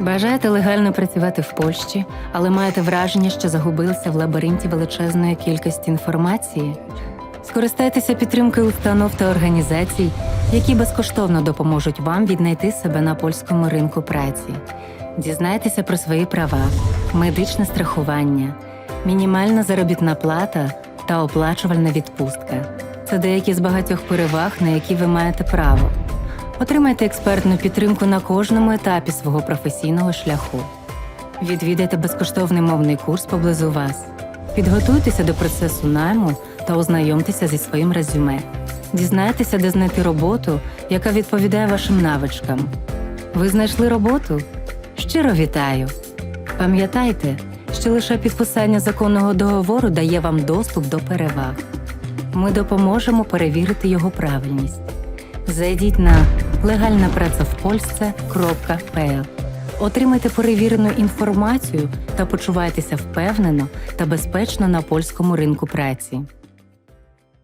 Бажаєте легально працювати в Польщі, але маєте враження, що загубилися в лабіринті величезної кількості інформації? Скористайтеся підтримкою установ та організацій, які безкоштовно допоможуть вам віднайти себе на польському ринку праці. Дізнайтеся про свої права, медичне страхування, мінімальна заробітна плата та оплачувальна відпустка. Це деякі з багатьох переваг, на які ви маєте право. Отримайте експертну підтримку на кожному етапі свого професійного шляху. Відвідайте безкоштовний мовний курс поблизу вас. Підготуйтеся до процесу найму та ознайомтеся зі своїм резюме. Дізнайтеся, де знайти роботу, яка відповідає вашим навичкам. Ви знайшли роботу? Щиро вітаю! Пам'ятайте, що лише підписання законного договору дає вам доступ до переваг. Ми допоможемо перевірити його правильність. Зайдіть на легальна праця в Польsce.pl. Отримайте перевірену інформацію та почувайтеся впевнено та безпечно на польському ринку праці.